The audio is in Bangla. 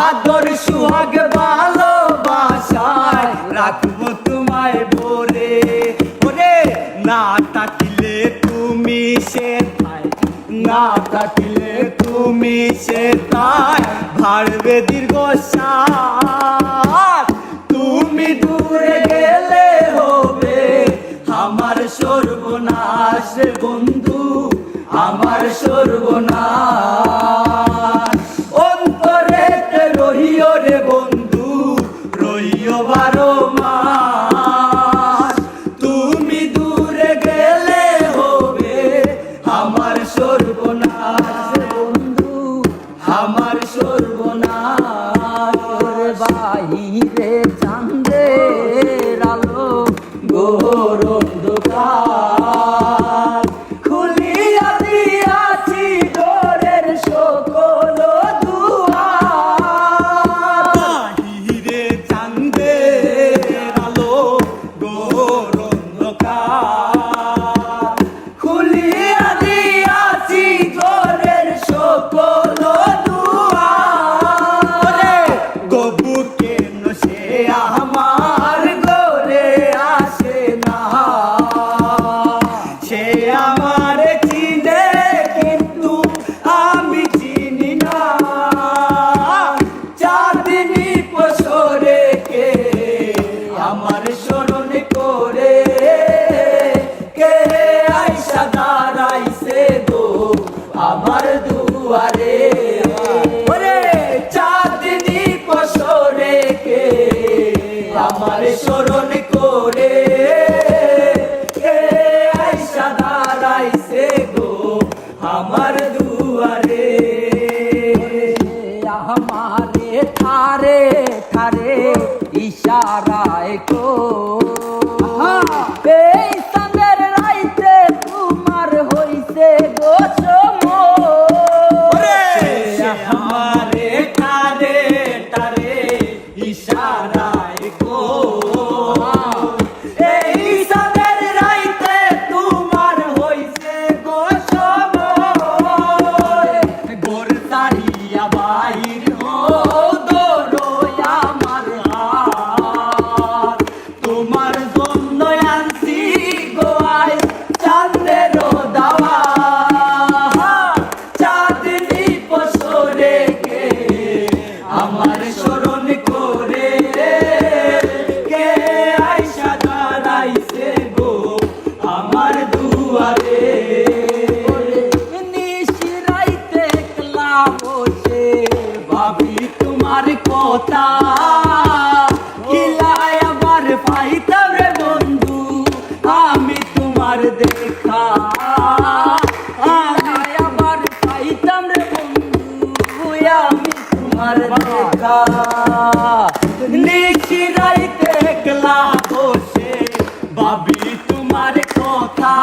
আদর, সুহাগ, ভালোবাসায় রাখব তোমায় বরে ওরে, না তাকিলে তুমি সে না তাকিলে তুমি সে তাই ভাড়বে দীর্ঘ। তুমি দূরে গেলে হবে। আমার সর্বনাশ বন্ধু, আমার সর্বনাশ। রহিও বারো মাস তুমি দূরে গেলে হবে আমার সর্বনাশ। বন্ধু আমার সর্বনাশ স্মরণ করে। কে আইসা দাঁড়াইছে গো আমার দুয়ারে। আমারে থারে থারে ইশারায় কো ভাবি তোমার কথা। কিলায় আমার পাইতাম বন্ধু, আমি তোমার দেখা। আবার পাইতাম রে বন্ধু, আমি তোমার দেখা। নিশিরাইতে একলা বসে ভাবি তোমার কথা।